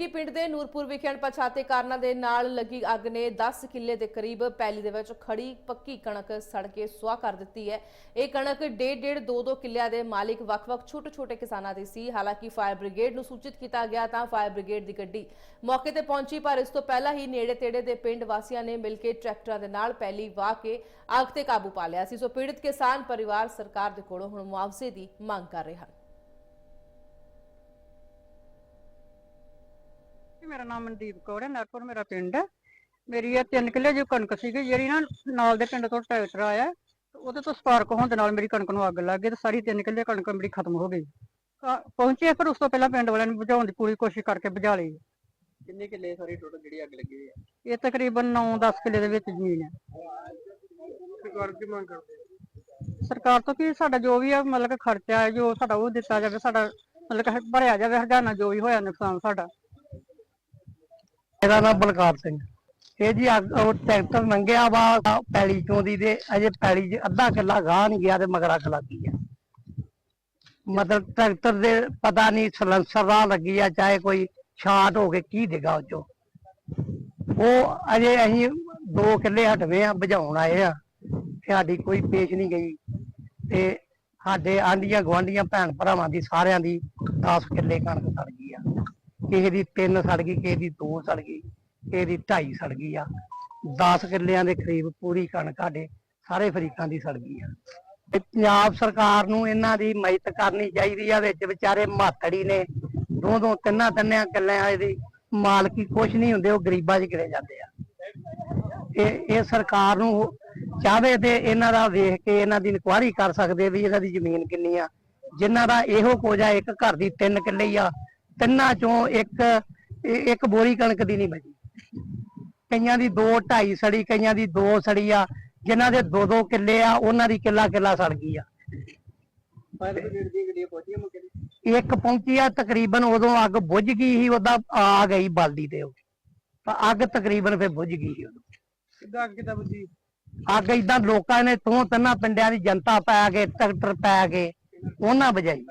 ਢਿਲਕੀ ਪਿੰਡ ਦੇ ਨੂਰਪੁਰ ਵਿਖੇ ਅਣਪਛਾਤੇ ਕਾਰਨਾਂ ਦੇ ਨਾਲ ਲੱਗੀ ਅੱਗ ਨੇ 10 ਕਿੱਲੇ ਦੇ ਕਰੀਬ ਪੈਲੀ ਦੇ ਵਿੱਚ ਖੜੀ ਪੱਕੀ ਕਣਕ ਸੜ ਕੇ ਸੁਆਹ ਕਰ ਦਿੱਤੀ ਹੈ। ਇਹ ਕਣਕ ਡੇਢ ਡੇਢ ਦੋ ਦੋ ਕਿੱਲਿਆਂ ਦੇ ਮਾਲਿਕ ਵੱਖ-ਵੱਖ, ਛੋਟੇ-ਛੋਟੇ ਕਿਸਾਨਾਂ ਦੀ ਸੀ। ਹਾਲਾਂਕਿ ਫਾਇਰ ਬ੍ਰਿਗੇਡ ਨੂੰ ਸੂਚਿਤ ਕੀਤਾ ਗਿਆ ਤਾਂ ਫਾਇਰ ਬ੍ਰਿਗੇਡ ਦੀ ਗੱਡੀ ਮੌਕੇ ਤੇ ਪਹੁੰਚੀ, ਪਰ ਇਸ ਤੋਂ ਪਹਿਲਾਂ ਹੀ ਨੇੜੇ-ਤੇੜੇ ਦੇ ਪਿੰਡ ਵਾਸੀਆਂ ਨੇ ਮਿਲ ਕੇ ਟਰੈਕਟਰਾਂ ਦੇ ਨਾਲ ਪੈਲੀ ਵਾਹ ਕੇ ਅੱਗ ਤੇ ਕਾਬੂ ਪਾ ਲਿਆ ਸੀ। ਸੋ ਪੀੜਤ ਕਿਸਾਨ ਪਰਿਵਾਰ ਸਰਕਾਰ ਦੇ ਕੋਲੋਂ ਹੁਣ ਮੁਆਵਜ਼ੇ ਦੀ ਮੰਗ ਕਰ ਰਹੇ ਹਨ। ਮੇਰਾ ਨਾਮ ਮਨਦੀਪ ਕੌਰ ਹੈ ਨਰਪੁਰ ਮੇਰਾ ਪਿੰਡ ਹੈ। ਮੇਰੀ ਇਹ ਤਿੰਨ ਕਿੱਲੇ ਜੋ ਕਣਕ ਸੀਗੀ ਜਿਹੜੀ ਨਾ ਨਾਲ ਦੇ ਪਿੰਡ ਤੋਂ ਟਰੈਕਟਰ ਆਇਆ ਉਹਦੇ ਤੋਂ ਸਪਾਰਕ ਹੋਣ ਦੇ ਨਾਲ ਮੇਰੀ ਕਣਕ ਨੂੰ ਅੱਗ ਲੱਗ ਗਈ ਤੇ ਸਾਰੀ ਤਿੰਨ ਕਿੱਲੇ ਕਣਕ ਮੇਰੀ ਖਤਮ ਹੋ ਗਈ। ਪਹੁੰਚੇ ਪਰ ਉਸ ਤੋਂ ਪਹਿਲਾਂ ਪਿੰਡ ਵਾਲਿਆਂ ਨੇ ਬੁਝਾਉਣ ਦੀ ਪੂਰੀ ਕੋਸ਼ਿਸ਼ ਕਰਕੇ ਬੁਝਾ ਲਈ। ਕਿੰਨੇ ਕਿੱਲੇ ਸਾਰੀ ਟੋਟਲ ਜਿਹੜੀ ਅੱਗ ਲੱਗੀ ਹੋਈ ਹੈ? ਇਹ ਤਕਰੀਬਨ 9-10 ਕਿੱਲੇ ਦੇ ਵਿੱਚ ਜ਼ਮੀਨ ਹੈ। ਸਰਕਾਰ ਕੀ ਮੰਗ ਕਰਦੇ ਸਰਕਾਰ ਤੋਂ ਕੀ ਸਾਡਾ ਜੋ ਵੀ ਹੈ ਮਤਲਬ ਖਰਚਾ ਹੈ ਜੋ ਸਾਡਾ ਉਹ ਦਿੱਤਾ ਜਾਵੇ ਸਾਡਾ ਮਤਲਬ ਭਰਿਆ ਜਾਵੇ ਹਰਜਾਨਾ ਜੋ ਵੀ ਹੋਇਆ ਨੁਕਸਾਨ ਸਾਡਾ। ਮੇਰਾ ਨਾਮ ਬਲਕਾਰ ਸਿੰਘ। ਇਹ ਜੀ ਅੱਗ- ਉਹ ਟਰੈਕਟਰ ਲੰਘਿਆ ਵਾ, ਪੈਲੀ ਚੋਂ ਦੀ ਤੇ ਅਜੇ ਪੈਲੀ 'ਚ ਅੱਧਾ ਕਿੱਲਾ ਗਾਹ ਨਹੀਂ ਗਿਆ ਤੇ ਮਗਰ ਅੱਗ ਲੱਗੀ ਮਤਲਬ ਟਰੈਕਟਰ ਦੇ ਪਤਾ ਨਹੀਂ ਸਲੈਂਸਰ ਰਾਹ ਲੱਗੀ ਆ, ਚਾਹੇ ਕੋਈ ਸ਼ਾਰਟ ਹੋ ਕੇ ਕੀ ਦੇਗਾ ਉਹ ਚੋਂ ਉਹ ਅਜੇ ਅਸੀਂ ਦੋ ਕਿੱਲੇ ਹਟਵੇਂ ਆ ਬੁਝਾਉਣ ਆਏ ਆ। ਤੇ ਸਾਡੀ ਕੋਈ ਪੇਸ਼ ਨਹੀਂ ਗਈ। ਤੇ ਸਾਡੇ ਆਂਡੀਆਂ ਗਵਾਂਡੀਆਂ ਭੈਣ ਭਰਾਵਾਂ ਦੀ ਸਾਰਿਆਂ ਦੀ 10 ਕਿੱਲੇ ਕਣਕ ਸੜ ਗਈ ਆ। ਕਿਸੇ ਦੀ 3 ਸੜ ਗਈ, ਕਿਸੇ ਦੀ 2 ਸੜ ਗਈ, ਕਿਸੇ ਦੀ 2.5 ਸੜ ਗਈ ਆ। 10 ਕਿੱਲਿਆਂ ਦੇ ਕਰੀਬ ਪੂਰੀ ਕਣਕ ਸਾਡੇ ਸਾਰੇ ਫਰੀਕਾਂ ਦੀ ਸੜ ਗਈ ਆ। ਤੇ ਪੰਜਾਬ ਸਰਕਾਰ ਨੂੰ ਇਹਨਾਂ ਦੀ ਮਦਦ ਕਰਨੀ ਚਾਹੀਦੀ ਆ, ਵਿੱਚ ਵਿਚਾਰੇ ਮਾਤੜੀ ਨੇ। ਦੋ ਦੋ ਤਿੰਨਾਂ ਤਿੰਨਿਆਂ ਕਿੱਲਿਆਂ ਵਾਲੇ ਦੀ ਮਾਲਕੀ ਕੁਛ ਨਹੀਂ ਹੁੰਦੇ, ਉਹ ਗਰੀਬਾਂ 'ਚ ਗਿਰੇ ਜਾਂਦੇ ਆ। ਇਹ ਇਹ ਸਰਕਾਰ ਨੂੰ ਚਾਹਵੇ ਤੇ ਇਹਨਾਂ ਦਾ ਵੇਖ ਕੇ ਇਹਨਾਂ ਦੀ ਇਨਕੁਆਇਰੀ ਕਰ ਸਕਦੇ ਵੀ ਇਹਨਾਂ ਦੀ ਜ਼ਮੀਨ ਕਿੰਨੀ ਆ। ਜਿਨ੍ਹਾਂ ਦਾ ਇਹੋ ਕੁਝ ਆ ਇੱਕ ਘਰ ਦੀ ਤਿੰਨ ਕਿੱਲੇ ਆ ਤਿੰਨਾਂ ਚੋਂ ਇੱਕ ਇੱਕ ਬੋਰੀ ਕਣਕ ਦੀ ਨਹੀਂ ਬਚੀ। ਕਈਆਂ ਦੀ 2 2.5 ਸੜੀ ਕਈਆਂ ਦੀ 2 ਸੜੀ ਆ। ਜਿਨ੍ਹਾਂ ਦੇ 2 2 ਕਿੱਲੇ ਆ ਉਹਨਾਂ ਦੀ ਕਿੱਲਾ ਕਿੱਲਾ ਸੜ ਗਈ ਆ। ਇੱਕ ਪਹੁੰਚੀ ਆ ਤਕਰੀਬਨ ਉਦੋਂ ਅੱਗ ਬੁਝ ਗਈ ਸੀ ਉਹਦਾ ਆ ਗਈ ਬਾਲਦੀ ਤੇ ਉਹ। ਤਾਂ ਅੱਗ ਤਕਰੀਬਨ ਫਿਰ ਬੁਝ ਗਈ ਸੀ ਉਦੋਂ। ਕਿੱਦਾਂ ਅੱਗ ਕਿੱਦਾਂ ਬੁਝੀ? ਅੱਗ ਇਦਾਂ ਲੋਕਾਂ ਨੇ ਤੋਂ ਤਿੰਨਾਂ ਪਿੰਡਾਂ ਦੀ ਜਨਤਾ ਪੈ ਕੇ ਟਰੈਕਟਰ ਪੈ ਕੇ ਉਹਨਾਂ ਵਜਾਈ